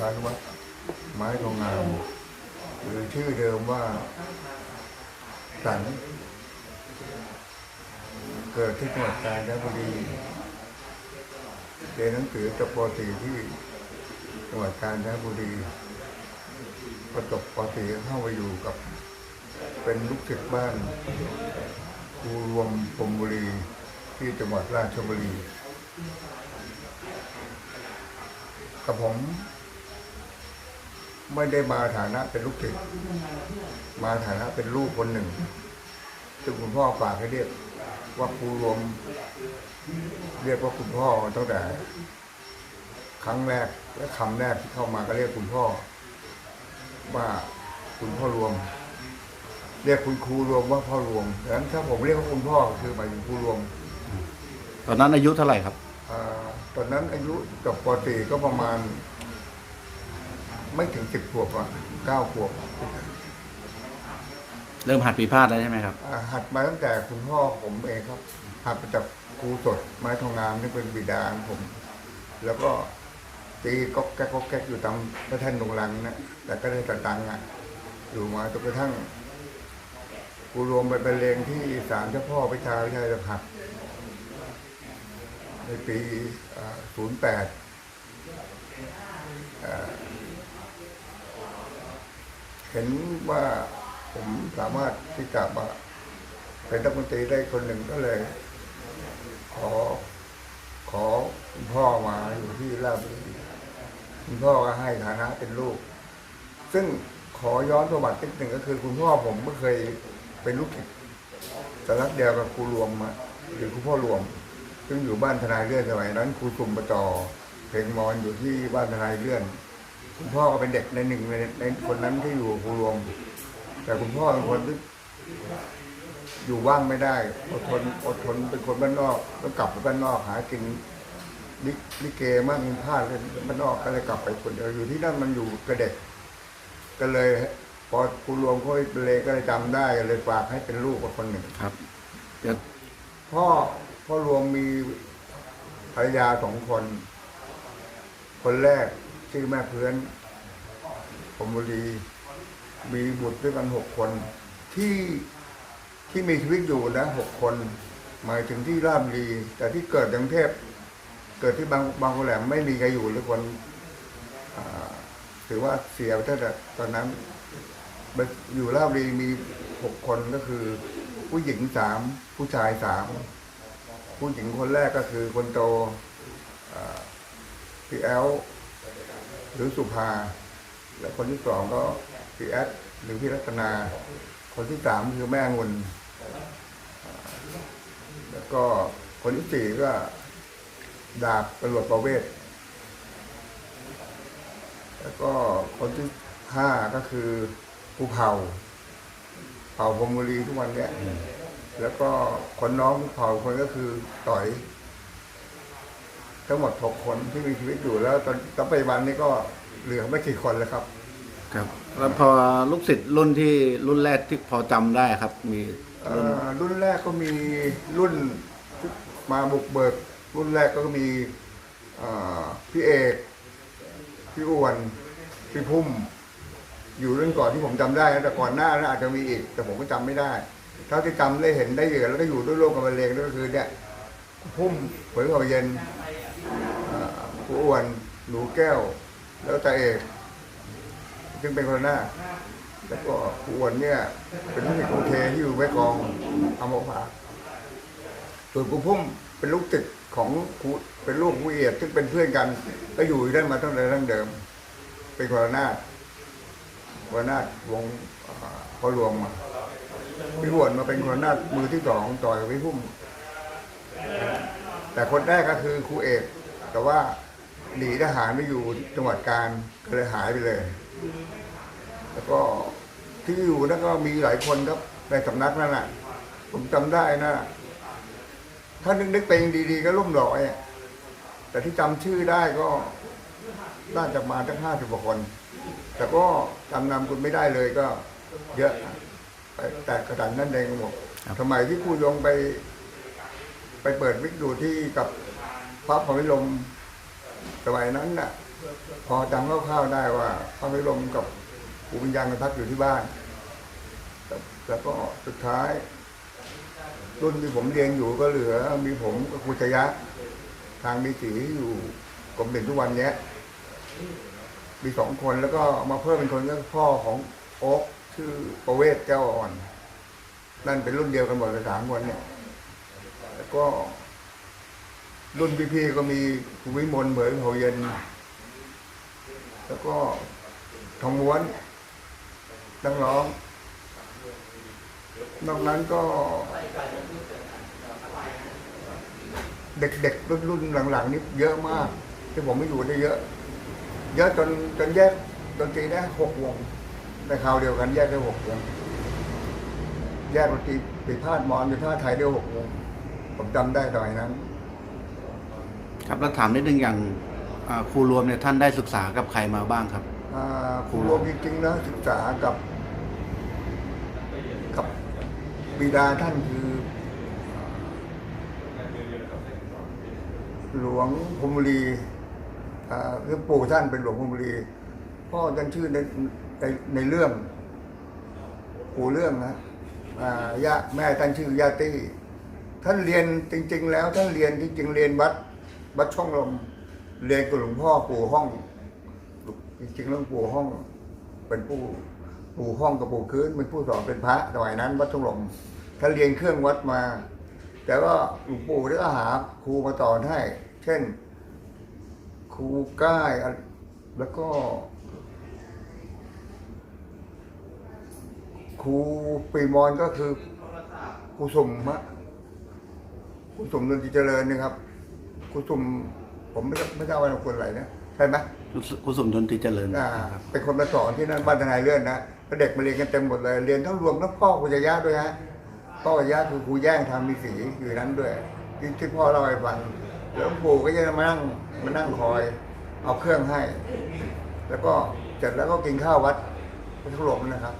พานุวัฒน์ไม้ทองงามหรือชื่อเดิมว่าสันเกิดที่จังหวัดกาญจนบุรีเรียนหนังสือจบป .4 ที่จังหวัดกาญจนบุรีพอจบป .4 ก็เข้าไปอยู่กับ เป็นลูกศิษย์บ้านครูรวมพรหมบุรีที่จังหวัดราชบุรีกับผม ไม่ได้มาฐานะเป็นลูกศิษย์มาฐานะเป็นลูกคนหนึ่ง ซึ่งคุณพ่อฝากให้เรียกว่าครูรวม เรียกว่าคุณพ่อตั้งแต่ ครั้งแรกและคำแรกที่เข้ามาก็เรียกคุณพ่อ ว่าคุณพ่อรวม เรียกคุณครูรวมว่าพ่อรวมดังนั้นถ้าผมเรียกว่าคุณพ่อคือหมายถึงครูรวม ตอนนั้นอายุเท่าไหร่ครับอาตอนนั้นอายุจบป .4 ก็ประมาณ ไม่ถึงสิบขวบอะเก้าขวบเริ่มหัดปีพาดแล้วใช่ไหมครับ อ่าหัดมาตั้งแต่คุณพ่อผมเองครับ หัดมาจากครูสดไม้ทองงามที่เป็นบิดาของผม แล้วก็ตีก๊อกแก๊กก๊อกแก๊กอยู่ตามพระแท่นดงรังนะแต่ก็ได้ตะตังค์อะอยู่มาจนกระทั่งกูรวมไปเป็นเลงที่ศาลเจ้าพ่อพิชาวิชัยหักในปีศูนย์แปด เห็นว่าผมสามารถที่จะมาเป็นรัฐมนตรีได้คนหนึ่งก็เลย ขอขอคุณพ่อมาอยู่ที่ราชบุรีคุณพ่อก็ให้ฐานะเป็นลูก ซึ่งขอย้อนประวัตินิดหนึ่งก็คือ คุณพ่อผมก็เคยเป็นลูกศิษย์สำนักเดียวกับครูรวมอะหรือครูพ่อรวม ซึ่งอยู่บ้านทนายเลื่อนสมัยนั้นครูสุ่มประจอเพลงมอนอยู่ที่บ้านทนายเลื่อน คุณพ่อก็เป็นเด็กในหนึ่งในในคนนั้นที่อยู่กับครูรวม แต่คุณพ่อเป็นคนที่อยู่ว่างไม่ได้ อดทนอดทนเป็นคนบ้านนอก แล้วกลับไปบ้านนอกหากินลิลิเกมั่งพลาดเล่นบ้านนอกก็เลยกลับไปคนเดียวอยู่ที่นั่นมันอยู่กับเด็กก็เลย พอครูรวมเขาเลยก็เลยจำได้ก็เลยฝากให้เป็นลูกกับคนหนึ่งครับเดี๋ยวพ่อพ่อรวมมีภรรยาสองคน คนแรก ชื่อแม่เพื่อนผมบุรีมีบุตรด้วยกันหกคนที่ที่มีชีวิตอยู่นะหกคน หมายถึงที่ราบรีแต่ที่เกิดกรุงเทพเกิดที่บางบางคนแหลมไม่มีใครอยู่เลยคนอถือว่าเสียไปตั้งแต่ตอนนั้นอยู่ราบรีมีหกคนก็คือ ผู้หญิงสามผู้ชายสามผู้หญิงคนแรกก็คือคนโตพี่แอล หรือสุภา และคนที่สองก็พี่แอดหรือพี่รัตนา คนที่สามคือแม่งุนอ่าแล้วก็คนที่สี่ก็ดาบตำรวจประเวศ แล้วก็คนที่ห้าก็คือภูเผาเผาพรมบุรีทุกวันเนี้ยแล้วก็คนน้องเผาคนก็คือต่อย ทั้งหมดหกคนที่มีชีวิตอยู่แล้วตอนตอนปัจจุบันนี้ก็เหลือไม่กี่คนแล้วครับ ครับ แล้วพอลูกศิษย์รุ่นที่รุ่นแรกที่พอจำได้ครับ มีเอ่รุ่นอรุ่นแรกก็มีรุ่นมาบุกเบิก รุ่นแรกก็มีเอ่อพี่เอกพี่อ้วนพี่พุ่ม อยู่รุ่นก่อนที่ผมจำได้นะแต่ก่อนหน้านั้นอาจจะมีอีก แต่ผมก็จำไม่ได้เท่าที่จำได้เห็นได้เห็นแล้วก็อยู่ด้วยโลกกับบรรเลงนั่นก็คือเนี่ยพุ่มเผยเขาเย็นเอ่อ ผู้อ้วนหนูแก้ว แล้วตาเอกซึ่งเป็นคนหน้า แล้วก็ครูอ้วนเนี่ย เป็นลูกศิษย์ครูเทที่อยู่แม่กองอมภาส่วนครูพุ่มเป็นลูกติดของครูเป็นลูกครูเอียดซึ่งเป็นเพื่อนกัน ก็อยู่ที่นั่นมาตั้งแต่ดั้งเดิม เป็นคนละนาคนละนาวงพอรวมมาพี่อ้วนมาเป็นคนละนามือที่สองต่อยกับพี่พุ่ม แต่คนแรกก็คือครูเอก แต่ว่าหนีทหารไปอยู่จังหวัดการก็เลยหายไปเลย แล้วก็ที่อยู่นั่นก็มีหลายคนครับในสำนักนั่นแหละผมจำได้นะถ้านึกนึกไปดีๆ ก็ร่มร้อยอะแต่ที่จำชื่อได้ก็น่าจะมาทั้งห้าสิบกว่าคน แต่ก็จำนามคุณไม่ได้เลยก็ เยอะไปแต่กระดานนั่นเองหมดสมัยที่ครูยงไป ไปเปิดวิกดูที่กับพระพรหมิลมสมัยนั้นน่ะ พอจำคร่าวๆได้ว่าพระพิรมกับครูวิญญาณพักอยู่ที่บ้านแล้วแล้วก็สุดท้าย รุ่นที่ผมเรียนอยู่ก็เหลือ มีผมกับครูชยะ ทางมีสีอยู่กรมเด่นทุกวันเนี้ยมีสองคนแล้วก็มาเพิ่มเป็นคนก็พ่อของโอ๊คชื่อประเวศแก้วอ่อน นั่นเป็นรุ่นเดียวกันหมดเลยสามคนเนี่ย แล้วก็ รุ่นพี่ๆก็มีคุณวิมลเหมือนเขาเย็น แล้วก็ทองม้วนนักร้อง นอกนั้นก็ เด็กๆ รุ่นๆหลังๆนี่เยอะมาก ที่ผมไม่อยู่ได้เยอะ เยอะจนจนแยกดนตรีได้หกวงในคราวเดียวกันแยกได้หกวงแยกดนตรีปีพาดมอนปีพาดไทยได้หกวง ผมจำได้ตอนนั้น ครับแล้วถามนิดนึงอย่างอ่าครูรวมเนี่ยท่านได้ศึกษากับใครมาบ้างครับ อ่าครูรวมจริงๆนะศึกษากับ กับบิดาท่านคือ หลวงพรหมบุรีอ่าคือปู่ท่านเป็นหลวงพรหมบุรีพ่อท่านชื่อในในในเรื่องปู่เรื่องนะอ่าย่าแม่ท่านชื่อย่าตี้ ท่านเรียนจริง ๆ แล้วท่านเรียนจริง ๆ เรียนวัดวัดช่องลมเรียนกับหลวงพ่อปู่ห้อง จริงๆแล้วปู่ห้อง เป็นผู้ปู่ห้องกับปู่คืนเป็นผู้สอนเป็นพระสมัยนั้น วัดช่องลมท่านเรียนเครื่องวัดมา แต่ว่าหลวงปู่ได้หาครูมาสอนให้ เช่น ครูก้ายแล้วก็ครูปีมอนก็คือครูสมฮะ ครูสมนนทเจริญนะครับครูสมผมไม่ทราบไม่ทราบว่านามสกุลอะไรนะใช่ไหมครูสมทนตรีเจริญอ่าครับเป็นคนมาสอนที่นั่นบ้านทนายเลื่อนนะแล้วเด็กมาเรียนกันเต็มหมดเลย เรียนทั้งรวมทั้งพ่อคุยยะด้วยฮะพ่อคุยะคือครูแย่งทำมีสีอยู่นั้นด้วยที่ที่พ่อเล่าให้ฟังแล้วหลวงปู่ก็จะมานั่งมานั่งคอย เอาเครื่องให้ แล้วก็เสร็จแล้วก็กินข้าววัดพระทุลมนะครับ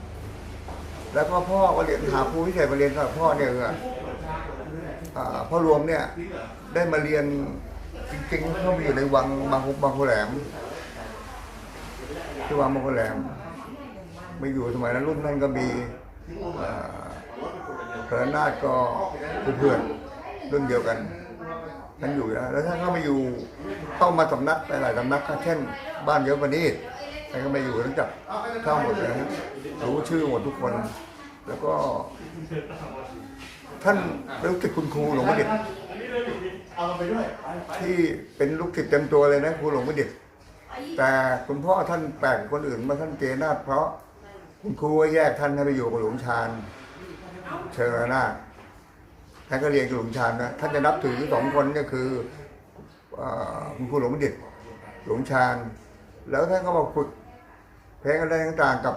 แล้วก็พ่อก็เรียนหาครูพิเศษมาเรียนกับพ่อเนี่ยคืออ่า พ่อรวมเนี่ยได้มาเรียนจริงๆเขามาอยู่ในวังบางบางโคแหลมที่วังบางโคแหลมไม่อยู่สมัยนั้นรุ่นนั้นก็มีเพระนาฏก็เพื่อนรุ่นเดียวกันท่านอยู่นะแล้วท่านก็มาอยู่เข้ามาสำนักหลายสำนักเช่น บ้านเยอะวันนี้ท่านก็มาอยู่รู้จักเข้าหมดเลยนะรู้ชื่อหมดทุกคน แล้วก็ ท่านเป็นลูกศิษย์คุณครูหลวงพ่อเด็ดที่เป็นลูกศิษย์เต็มตัวเลยนะครูหลวงพ่อเด็ดแต่คุณพ่อท่านแปลกคนอื่นมาท่านเจนาเพราะคุณครูแยกท่านให้ไปอยู่กับหลวงชาญเชิญนาท่านก็เรียนกับหลวงชาญนะท่านจะนับถือสองคนก็คือคุณครูหลวงพ่อเด็ดหลวงชาญแล้วท่านก็มาฝึกเพลงอะไรต่างๆกับ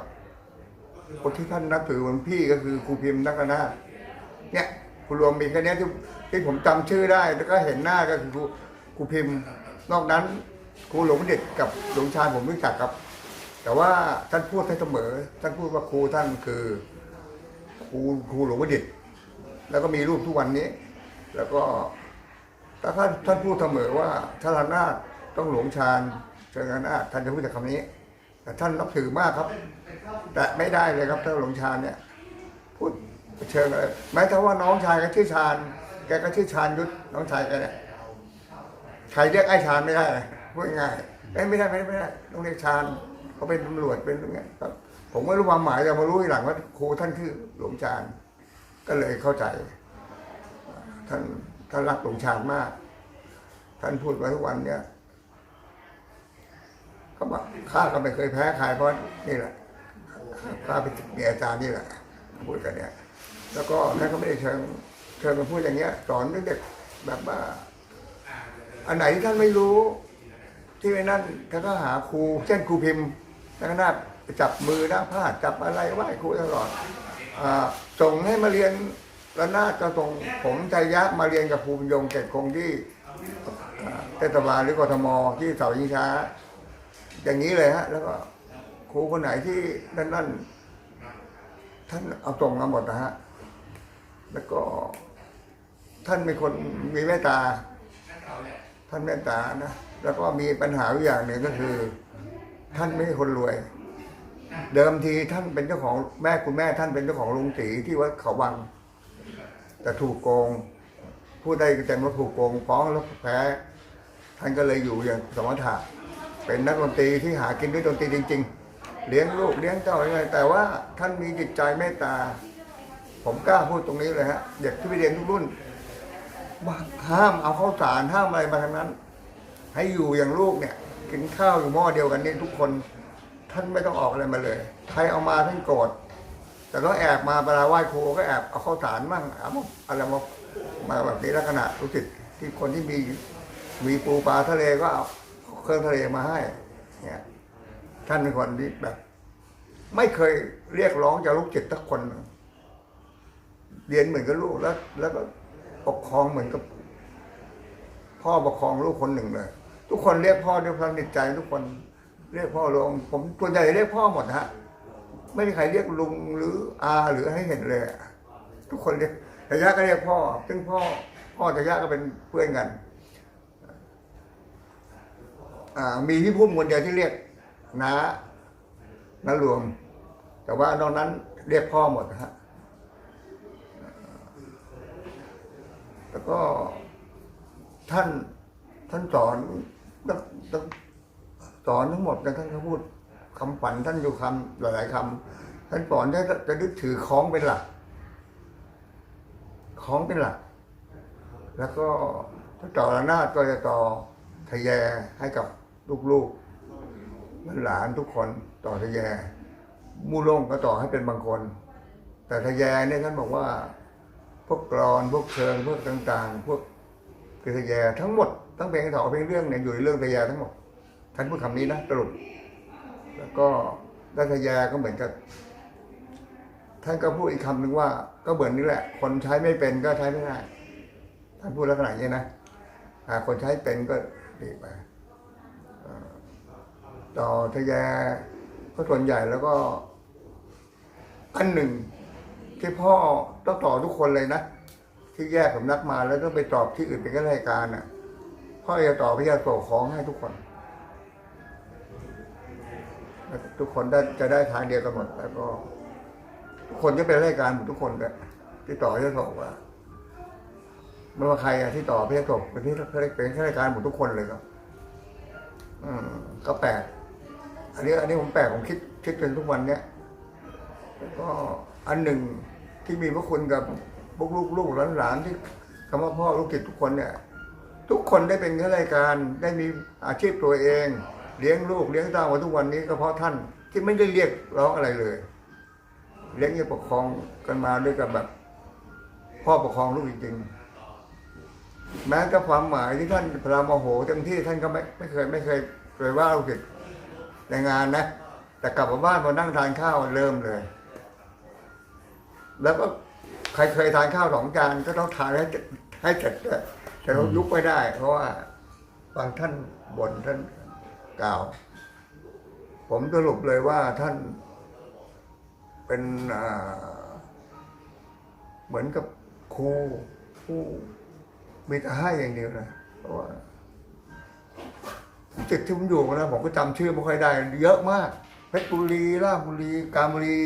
คนที่ท่านนับถือเหมือนพี่ก็คือครูพิมพ์นักนาถ เนี่ยครูรวมมีแค่นี้ที่ที่ผมจำชื่อได้ แล้วก็เห็นหน้าก็คือครูครูพิมพ์ นอกนั้นครูหลวงเด็ดกับหลวงชาญผมรู้จักครับ แต่ว่าท่านพูดให้เสมอ ท่านพูดว่าครูท่านคือครูครูหลวงเด็ดแล้วก็มีรูปทุกวันนี้ แล้วก็ถ้าท่านท่านพูดเสมอว่าถ้าลานาถต้องหลวงชาญเชิญนาถท่านจะพูดแต่คำนี้ แต่ท่านนับถือมากครับ แต่ไม่ได้เลยครับถ้าหลวงชาญเนี่ย เชิงอะไรแม้แต่ว่าน้องชายก็ชื่อชาญแกก็ชื่อชาญยุทธน้องชายแกเนี่ยใครเรียกไอ้ชาญไม่ได้เลยพูดง่ายเอ้ยไม่ได้ไม่ได้ไม่ได้ต้องเรียกชาญเขาเป็นตำรวจเป็นอย่างเงี้ยผมไม่รู้ความหมายแต่มารู้ทีหลังว่าครูท่านคือหลวงชาญก็เลยเข้าใจท่านท่านรักหลวงชาญมาก ท่านพูดไว้ทุกวันเนี่ยเขาบอกข้าก็ไม่เคยแพ้ใครเพราะนี่แหละข้าเป็นเมียอาจารย์นี่แหละพูดกันเนี่ย แล้วก็ท่านก็ไม่ได้เชิงเชิงมาพูดอย่างเงี้ย สอนเด็กๆแบบว่า อันไหนที่ท่านไม่รู้ ที่ไม่นั่นท่านก็หาครูเช่นครูพิมพ์ท่านก็น่าจับมือนะผ้าจับอะไรไหว้ครูตลอดอส่งให้มาเรียนระนาดก็ส่งผมใจยะมาเรียนกับครูพิยงเกตคงที่เทศบาลหรือกทมที่เสายิงช้า อย่างนี้เลยฮะ แล้วก็ครูคนไหนที่นั่นนั่นท่านเอาส่งมาหมดนะฮะ แล้วก็ท่านเป็นคนมีเมตตา ท่านเมตตานะ แล้วก็มีปัญหาอยู่อย่างหนึ่งก็คือ ท่านไม่ใช่คนรวย เดิมทีท่านเป็นเจ้าของแม่คุณแม่ ท่านเป็นเจ้าของโรงสีที่วัดเขาวัง แต่ถูกโกง ผู้ใดก็แต่ว่าถูกโกงฟ้องแล้วแพ้ ท่านก็เลยอยู่อย่างสมถะเป็นนักดนตรีที่หากินด้วยดนตรีจริง ๆ เลี้ยงลูกเลี้ยงเจ้าอะไรแต่ว่าท่านมีจิตใจเมตตา ผมกล้าพูดตรงนี้เลยฮะเด็กที่ไปเรียนทุกรุ่นห้ามเอาข้าวสารห้ามอะไรมาทั้งนั้น ให้อยู่อย่างลูกเนี่ยกินข้าวอยู่หม้อเดียวกันนี่ทุกคน ท่านไม่ต้องออกอะไรมาเลย ใครเอามาท่านโกรธแต่ก็แอบมาเวลาไหว้ครูก็แอบเอาข้าวสารมั่งเอาอะไรมามาแบบนี้ลักษณะรู้สึกที่คนที่มีมีปูปลาทะเลก็เอาเครื่องทะเลมาให้เนี่ยท่านเป็นคนที่แบบ ไม่เคยเรียกร้องจากลูกจิตทักคนนึง เรียนเหมือนกับลูกแล้ว แล้วก็ปกครองเหมือนกับ พ่อปกครองลูกคนหนึ่งเลย ทุกคนเรียกพ่อด้วยความติดใจ ทุกคนเรียกพ่อลงผมส่วนใหญ่เรียกพ่อหมดฮะไม่มีใครเรียกลุงหรืออาหรือให้เห็นเลยทุกคนเรียกแต่ย่าก็เรียกพ่อ ซึ่งพ่อ พ่อแต่ย่าก็เป็นเพื่อนกันมีพี่พุ่มคนเดียวที่เรียกน้าน้ารวม แต่ว่านอกนั้นเรียกพ่อหมดนะฮะ แล้วก็ท่านท่านสอนตั้งตั้งสอนทั้งหมดนะท่านก็พูดคำฝันท่านอยู่คำหลายๆคำท่านสอนได้จะนึกถือคล้องเป็นหลักคล้องเป็นหลัก แล้วก็ถ้าต่อระนาดก็จะต่อทะแยให้กับลูกๆหลานทุกคนต่อทะแยมู่ลงก็ต่อให้เป็นบางคน แต่ทะแยเนี่ยท่านบอกว่า พวกกรอนพวกเชิงพวกต่าง ๆ พวกคือทะแยทั้งหมดทั้งเพลงถอเพลงเรื่องเนี่ยอยู่ในเรื่องทะแยทั้งหมดท่านพูดคำนี้นะสรุปแล้วก็ด้านทะแยก็เหมือนกับท่านก็พูดอีกคำหนึ่งว่า ก็เหมือนนี่แหละ คนใช้ไม่เป็นก็ใช้ไม่ได้ท่านพูดลักษณะนี้นะคนใช้เป็นก็ดีไปต่อทะแยก็ส่วนใหญ่แล้วก็ อันหนึ่ง ที่พ่อต้องต่อทุกคนเลยนะ ที่แยกสำนักมาแล้วต้องไปตอบที่อื่นเป็นข้าราชการน่ะพ่อจะต่อพยาโตของให้ทุกคน ทุกคนได้จะได้ทางเดียวกันหมดแล้วก็ ทุกคนจะเป็นราชการหมดทุกคนเลยที่ต่อพยาโตว่าไม่ว่าใครอะที่ต่อพยาโตเป็นที่เป็นข้าราชการหมดทุกคนเลยครับ อืมก็แปลกอันนี้ อันนี้ผมแปลกผมคิดคิดจนทุกวันเนี้ยก็อันหนึ่ง ที่มีพระคุณกับพวกลูกลูกหลานๆที่คำว่าพ่อลูกกิจทุกคนเนี่ย ทุกคนได้เป็นข้าราชการได้มีอาชีพตัวเอง เลี้ยงลูกเลี้ยงเต้ามาทุกวันนี้ก็เพราะท่านที่ไม่ได้เรียกร้องอะไรเลย เลี้ยงยังปกครองกันมาด้วยกับแบบ พ่อปกครองลูกจริงๆแม้แต่ความหมายที่ท่านพระมโหเต็มที่ท่านก็ไม่ไม่เคยไม่เคยเคยว่าลูกศิษย์ในงานนะ แต่กลับมาบ้านพอนั่งทานข้าวเริ่มเลย แล้วก็ใครเคยทานข้าวสองจานก็ต้องทานให้เสร็จให้เสร็จด้วยแต่เรายุบไม่ได้ เพราะว่าบางท่านบ่นท่านกล่าว ผมสรุปเลยว่าท่านเป็นเหมือนกับครูผู้มีแต่ให้อย่างเดียวนะเพราะว่าจุดที่ผมอยู่นะผมก็จำชื่อไม่ค่อยได้ เยอะมากเพชรบุรีราชบุรีกาญบุรี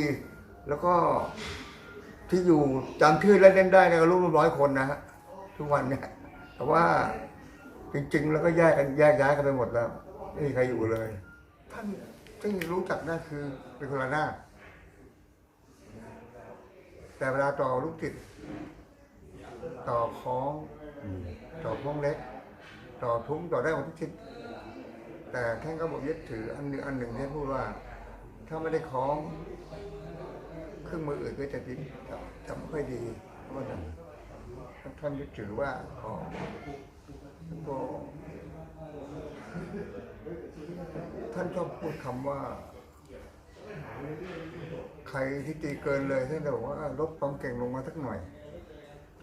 แล้วก็ ที่อยู่จำชื่อเล่นได้เนี่ยก็รู้ร้อยคนนะฮะทุกวันเนี่ยแต่ว่าจริง ๆ แล้วก็แยกกันแยกย้ายกันไปหมดแล้วไม่มีใครอยู่เลย ท่านที่รู้จักนั่นคือเป็นคนละหน้า แต่เวลาต่อลูกจิตต่อคล้อง ต่อพวงเล็ก ต่อทุ้งต่อได้หมดทุกทิศแต่ท่านก็บอกยึดถืออันหนึ่งอันหนึ่งที่พูดว่า ถ้าไม่ได้คล้อง เครื่องมืออื่นก็จะดีจะไม่ค่อยดีเพราะว่าท่านยึดถือว่าของก็ท่านชอบพูดคำว่า ใครที่ตีเกินเลยท่านจะบอกว่าลดความเก่งลงมาสักหน่อย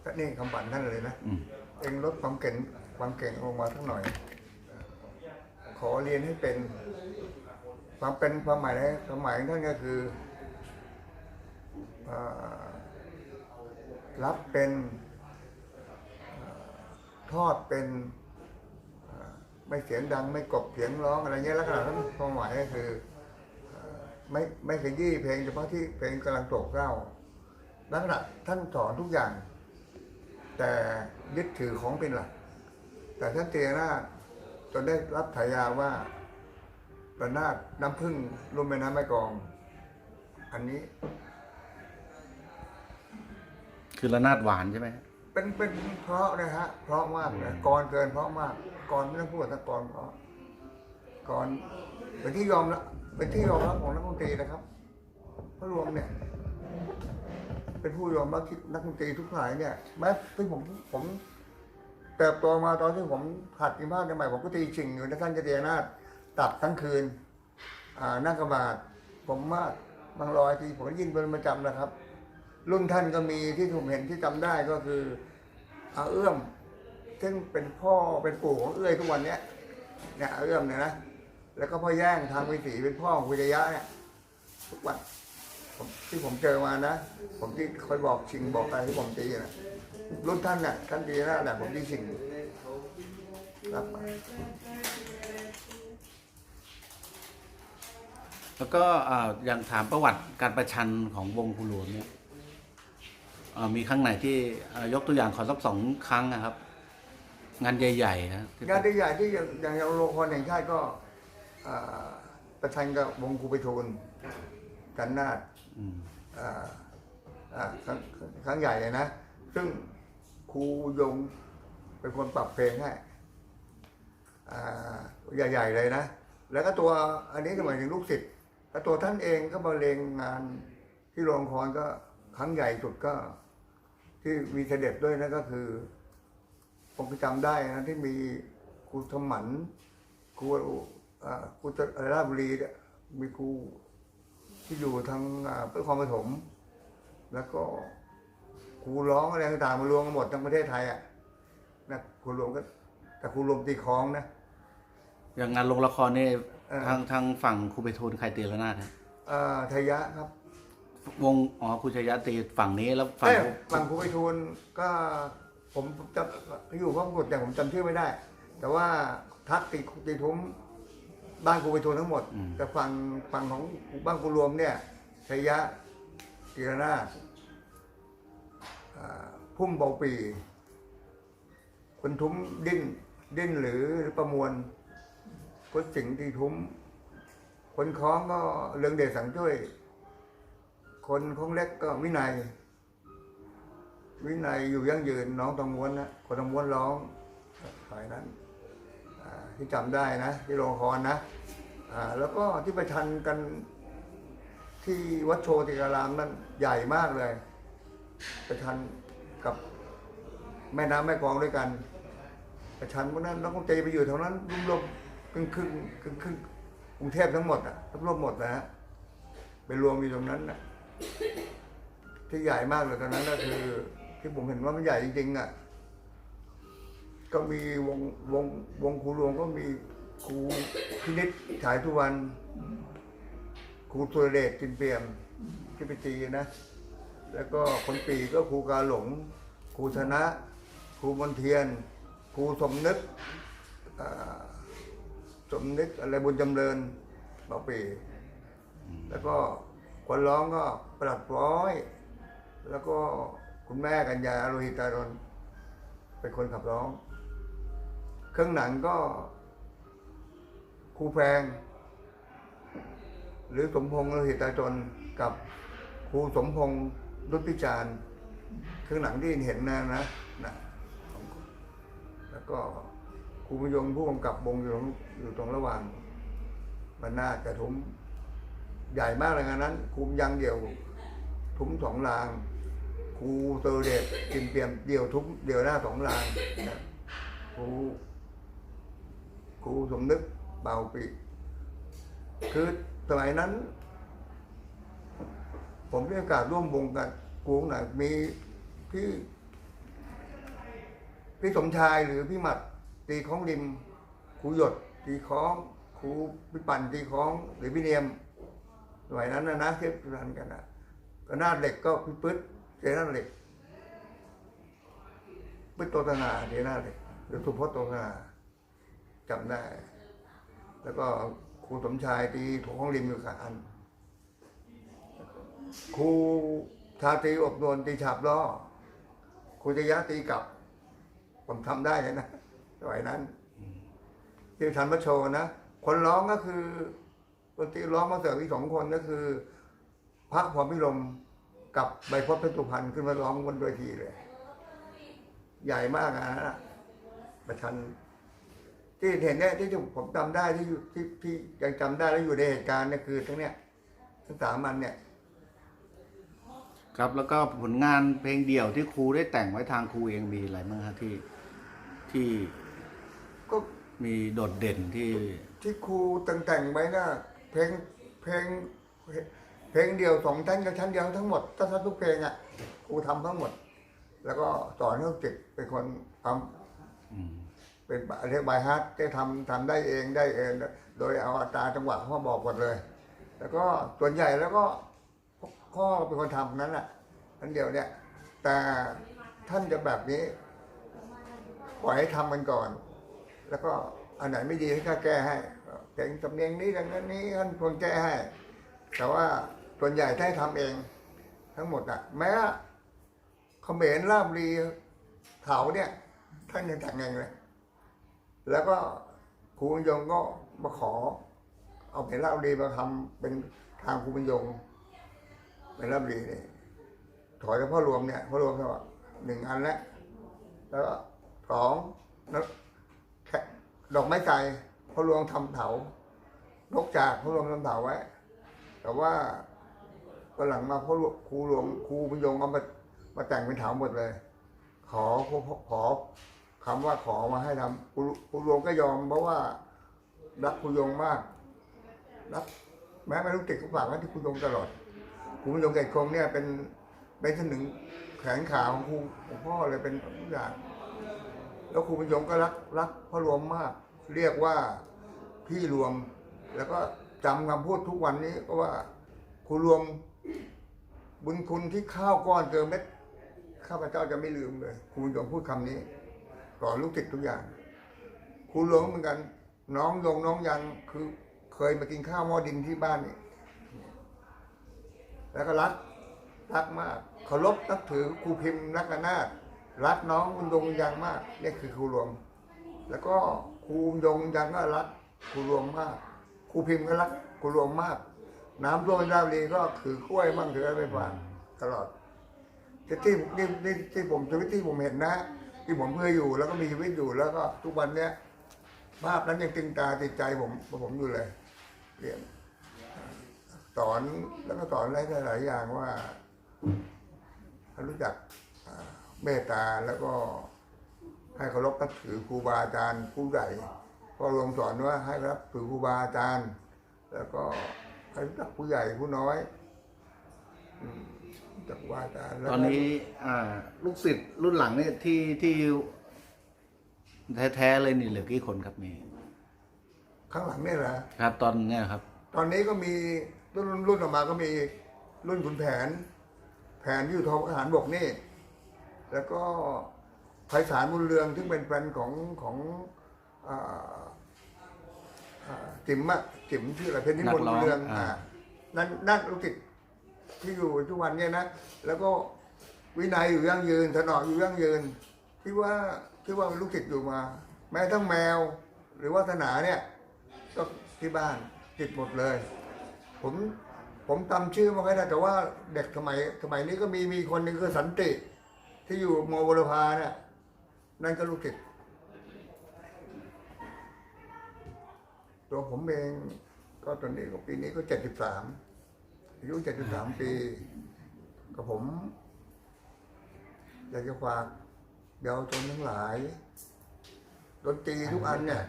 ก็นี่คำบันท่านเลยนะเองลดความเก่งความเก่งลงมาสักหน่อย ขอเรียนให้เป็น ความเป็นความหมายนะความหมายของท่านก็คือ รับเป็นอทอดเป็นไม่เสียงดังไม่กบเสียงร้องอะไรเงี้ยลักษณะนั้นความหมายก็คือไม่ไม่ขยี้เพลงเฉพาะที่เพลงกำลังโศกเศร้าลักษณะท่านสอนทุกอย่าง แต่ยึดถือของเป็นหลัก แต่ท่านเตียนาจนได้รับฉายาว่าระนาดน้ำพึ่งลุ่มแม่น้ำแม่กอง อันนี้ คือระนาดหวานใช่ไหมเป็นเป็นเพราะนะฮะ เพราะมากนะกรเกินเพราะมากกรไม่ต้องพูดแต่กรเพราะกรเป็นที่ยอมรับเป็นที่ยอมรับของนักดนตรีนะครับพระรวมเนี่ย เป็นผู้ยอมรับที่นักดนตรีทุกฝ่ายเนี่ยแม้ที่ผมผมเติบโตมาตอนที่ผมหัดกินผ้าใหม่ผมก็ตีชิงอยู่นะท่านจะเดียนาฏตัดทั้งคืน อ่านั่งกระบาดผมมากบางรอยทีผมก็ยินเป็นประจำนะครับ รุ่นท่านก็มีที่ผมเห็นที่จำได้ก็คืออาเอื้อมซึ่งเป็นพ่อเป็นปู่ของเอื้อยทุกวันเนี้ยเนี่ยอาเอื้อมเนี่ยนะแล้วก็พ่อแย่งทางวิถีเป็นพ่อของวิทยะเนี่ยทุกวันผมที่ผมเจอมานะ ผมที่คอยบอกชิงบอกอะไรที่ผมตีนะรุ่นท่านน่ะท่านตีนะแหละผมที่ชิงรับมาแล้วก็อ่าอย่างถามประวัติการประชันของวงคูหลวงเนี่ย มีครั้งไหนที่อ่ายกตัวอย่างขอสักสองครั้งนะครับ งานใหญ่ๆนะที่งานใหญ่ๆที่อย่างอย่างโรงละครแห่งชาติก็อ่าประชันกับวงครูไปทูลกันนาฏอืมอ่าอ่าครั้งครั้งใหญ่เลยนะ ซึ่งครูยงเป็นคนปรับเพลงให้อ่าใหญ่ๆเลยนะ แล้วก็ตัวอันนี้ก็หมายถึงลูกศิษย์แล้วตัวท่านเองก็มาเลงงานที่โรงละครก็ครั้งใหญ่สุดก็ ที่มีเสด็จด้วยนะก็คือผมก็จำได้นะที่มีครูสมันครูอ่าครูจะอะไรราชบุรีเนี่ยมีครูที่อยู่ทางอ่าเพื่อความปฐมแล้วก็ครูร้องอะไรต่างๆมารวมกันหมดทั้งประเทศไทยอะนะครูรวมก็แต่ครูรวมตีคล้องนะอย่างงานลงละครเนี่ยเออทางทางฝั่งครูไปทูลใครตีระนาดฮะอ่าทยะครับ วงอ๋อครูชยะตีฝั่งนี้แล้วฝั่งเอ้ยฝั่งครูไปทูลก็ผมจำอยู่พระมงกุฎแต่ผมจำชื่อไม่ได้ แต่ว่าทักตีตีทุ้มบ้านครูไปทูลทั้งหมด แต่ฝั่งฝั่งของบ้านครูรวมเนี่ยชยะกีรนาถอ่าพุ่มเบาปีคนทุ้มดิ้นดิ้นหรือประมวลคนสิงห์ตีทุ้มคนคล้องก็เรืองเดชสังช่วย คนของเล็กก็วินัย วินัยอยู่ยั่งยืนน้องตองม้วนนะคนตองม้วนร้องฝ่ายนั้นที่จำได้นะ ที่โรงครนะแล้วก็ที่ประชันกันที่วัดโชติการามนั้นใหญ่มากเลย ประชันกับแม่น้ำแม่กองด้วยกัน ประชันพวกนั้นนักดนตรีไปอยู่แถวนั้นรวมๆครึ่งครึ่งครึ่งครึ่งกรุงเทพทั้งหมดอะรวมหมดนะฮะไปรวมอยู่ตรงนั้นนะ ที่ใหญ่มากเลยตอนนั้นก็คือ ที่ผมเห็นว่ามันใหญ่จริงๆอะ ก็มีวงวงวงครูรวงก็มีครูพินิจฉายทุวันครูสุรเดชจินเปี่ยมที่ไปตีนะ แล้วก็คนปีก็ครูกาหลง ครูธนะ ครูมนเทียน ครูสมนึกสมนึกอะไรบุญจำเริญเบาปี แล้วก็ คนร้องก็ปลัดร้อย แล้วก็คุณแม่กัญญาโลหิตารนเป็นคนขับร้อง เครื่องหนังก็ครูแพง หรือสมพงษ์โลหิตาจนกับครูสมพงษ์รุพิจารณ์เครื่องหนังที่เห็นนะนะนะแล้วก็ครูมยงผู้กำกับวงอยู่ตรงอยู่ตรงระหว่างบรรณาจกระทุ้ม ใหญ่มากเลยงานนั้นครูยังเดียว ทุ้มสองราง ครูเตอร์เดชกินเปียมเดียวทุ้มเดียวหน้าสองรางนะครูครูสมนึกเบาปีคือสมัยนั้น ผมได้โอกาสร่วมวงกันกวงหน่อยมีพี่พี่สมชายหรือพี่หมัดตีคล้องริมครูหยดตีคล้องครูพี่ปั่นตีคล้องหรือพี่เนียม สมัยนั้นนะนะเทียบกันกันนะก็นาดเหล็กก็พี่ปึ๊ดเจนาดเหล็กปึ๊ดโตตนาเจนาดเหล็กหรือสุพจน์โตตนาจำได้ แล้วก็ครูสมชายตีถงของริมอยู่กับอันครูชาตีอบนวลตีฉาบล้อครูจยะตีกลับ ผมทำได้เลยนะสมัยนั้นที่ทันมาโชนะ คนร้องก็คือ ดนตรีร้องมาเสริมอีกสองคนก็คือพักพรหมพิรมกับใบพจน์เพชรสุพรรณขึ้นมาร้องบนเวทีเลย ใหญ่มากนะฮะประชัน ที่เห็นเนี่ยที่ผมจำได้ที่อยู่ที่ที่ยังจำได้แล้วอยู่ในเหตุการณ์เนี่ยคือทั้งเนี้ยทั้งสามมันเนี่ย ครับแล้วก็ผลงานเพลงเดี่ยวที่ครูได้แต่งไว้ทางครูเองมีอะไรบ้างฮะที่ที่ก็มีโดดเด่นที่ที่ครูแต่งแต่งไว้นะ เพลงเพลงเพลงเดียวสองชั้นกับชั้นเดียวทั้งหมดทั้งทุกเพลงอะครูทำทั้งหมด แล้วก็สอนให้ลูกศิษย์เป็นคนทอืมำเป็นเรียกบายฮาร์ดได้ทำทำได้เองได้เอง โดยเอาอัตราจังหวะพ่อบอกหมดเลย แล้วก็ส่วนใหญ่แล้วก็พ่อเป็นคนทำนั้นแหละนั้นเดียวเนี่ย แต่ท่านจะแบบนี้ปล่อยให้ทำมันก่อน แล้วก็อันไหนไม่ดีให้ข้าแก้ให้ เพลงสำเนียงนี้ดังนั้นนี้ท่านควรแก้ให้ แต่ว่าส่วนใหญ่ท่านทำเอง ทั้งหมดอะแม้เขมรลาบรีเถาเนี่ย ท่านยังแต่งเองเลย แล้วก็ครูบรยงก็มาขอ เอาเป็นลาบรีมาทำเป็นทางครูบรรยงเป็นลาบรีเนี่ยถอยกับพ่อรวมเนี่ยพ่อรวมก็หนึ่งอันแล้วแล้วก็สองแล้วดอกไม้ไก่ พ่อรวมทำเถานกจากพ่อรวมทำเถาไว้ แต่ว่าตอนหลังมาพรวมครูรวมครูบรรยงเอามามาแต่งเป็นเถาหมดเลย ขอขอขอคำว่าขอมาให้ทำครูครูรวมก็ยอม เพราะว่ารักครูยงมากรักแม้ไม่รู้ติดก็ฝากไว้ที่ครูยงตลอดครูยงเกตคงเนี่ยเป็นเป็นสนึงแขนขาของครูของพ่อเลยเป็นทุกอย่างแล้วครูบรรยงก็รักรักพ่อรวมมาก เรียกว่าพี่รวม แล้วก็จำคำพูดทุกวันนี้ก็ว่าครูรวมบุญคุณที่ข้าวก้อนเกินเม็ดข้าพเจ้าจะไม่ลืมเลยครูรรยงพูดคำนี้ก่อนลูกติดทุกอย่างครูรวมเหมือนกัน น้องยงน้องยังคือเคยมากินข้าวหม้อดินที่บ้านนี่แล้วก็รักรักมากเคารพนับถือครูพิมพ์นักนาถรักน้องคุณยงยังมากนี่คือครูรวม แล้วก็ ครูยงยังก็รักครูรวมมากครูพิมพ์ก็รักครูรวมมาก น้ำท่วมราชบุรีก็ถือกล้วยมั่งถืออะไรไปฝากตลอดที่ที่ที่ที่ผมชีวิตที่ผมเห็นนะ ที่ผมเคยอยู่แล้วก็มีชีวิตอยู่แล้วก็ทุกวันเนี้ยภาพนั้นยังตึงตาติดใจผมผมอยู่เลยเรียนสอนแล้วก็สอนอะไรหลายอย่างว่าให้รู้จักเมตตาแล้วก็ ให้เคารพนับถือครูบาอาจารย์ผู้ใหญ่พอรวมสอนว่าให้รับถือครูบาอาจารย์ แล้วก็ให้รู้จักผู้ใหญ่ผู้น้อยอืมรู้จักครูบาอาจารย์แล้วตก็อนนี้อ่าลูกศิษย์รุ่นหลังเนี่ยที่ที่แท้ๆเลยนี่เหลือกี่คนครับมีข้างหลังเนี่ยแหละครับ ตอนเนี้ยครับ ตอนนี้ก็มีรุ่นรุ่นออกมาก็มีรุ่นขุนแผน แผนที่อยู่ทหารบกนี่ แล้วก็ ไพศาลบุญเรืองซึ่งเป็นแฟนของของอ่าอ่าจิ๋มอะจิ๋มชื่ออะไรเพชรนิมนต์นักร้บุองญเรืองอ่า อ่านั่นนั่นลูกศิษย์ที่อยู่ทุกวันเนี่ยนะแล้วก็วินัยอยู่ยั่งยืนถนอมอยู่ยั่งยืนที่ว่าที่ว่าลูกศิษย์อยู่มา แม้ทั้งแมว หรือวาสนาเนี่ย ก็ที่บ้านติดหมดเลย ผมผมจำชื่อไมาไม่ได้แต่ว่าเด็กสมัยสมัยนี้ก็มีมีคนหนึ่งคือสันติ ที่อยู่มวรพาเนี่ย นั่นก็ลูกศิษย์ตัวผมเองก็ตอนนี้ก็ปีนี้ก็เจ็ดสิบสามอายุเจ็ดสิบสามปีก็ผม อยากจะฝากเยาวชนทั้งหลายดนตรีทุกอันเนี่ย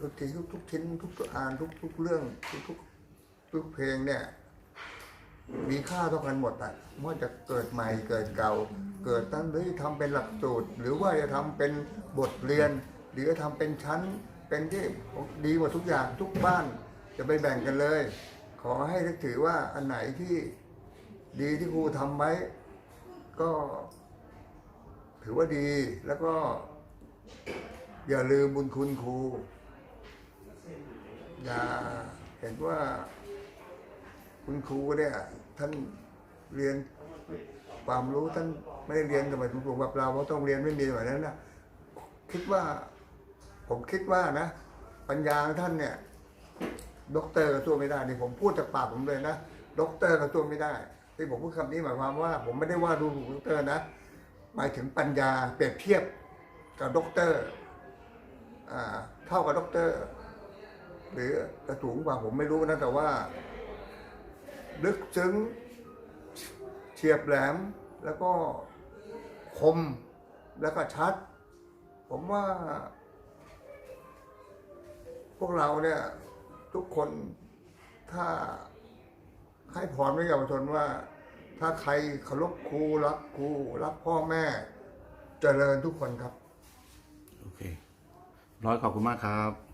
ดนตรีทุกทุกชิ้นทุกตัวอ่านทุกทุกเรื่องทุกทุกทุกเพลงเนี่ย มีค่าเท่ากันหมดอะไม่ว่าจะเกิดใหม่เกิดเก่า เกิดตั้งหรือทำเป็นหลักสูตร หรือว่าจะทำเป็นบทเรียน หรือจะทำเป็นชั้นเป็นที่ดีหมดทุกอย่างทุกบ้านจะไปแบ่งกันเลย ขอให้ถือว่าอันไหนที่ดีที่ครูทำไว้ก็ถือว่าดีแล้วก็ อย่าลืมบุญคุณครู อย่าเห็นว่าคุณครูเนี่ย ท่านเรียนความรู้ท่านไม่ได้เรียนสมัยถูกแบบเราเพราะต้องเรียนไม่มีแบบนั้นนะคิดว่าผมคิดว่านะ ปัญญาของท่านเนี่ยด็อกเตอร์ก็สู้ไม่ได้นี่ผมพูดจากปากผมเลยนะด็อกเตอร์ก็สู้ไม่ได้ที่ผมพูดคำนี้หมายความว่า ผมไม่ได้ว่าดูถูกด็อกเตอร์นะหมายถึงปัญญาเปรียบเทียบกับด็อกเตอร์อ่าเท่ากับด็อกเตอร์หรือกระสูงกว่าผมไม่รู้นะแต่ว่า ลึกซึ้งเฉียบแหลมแล้วก็คมแล้วก็ชัด ผมว่า พวกเราเนี่ย ทุกคนถ้าให้พรไว้กับเยาวชนว่า ถ้าใครเคารพครูรักครูรักพ่อแม่เจริญทุกคนครับ โอเค ร้อยขอบคุณมากครับ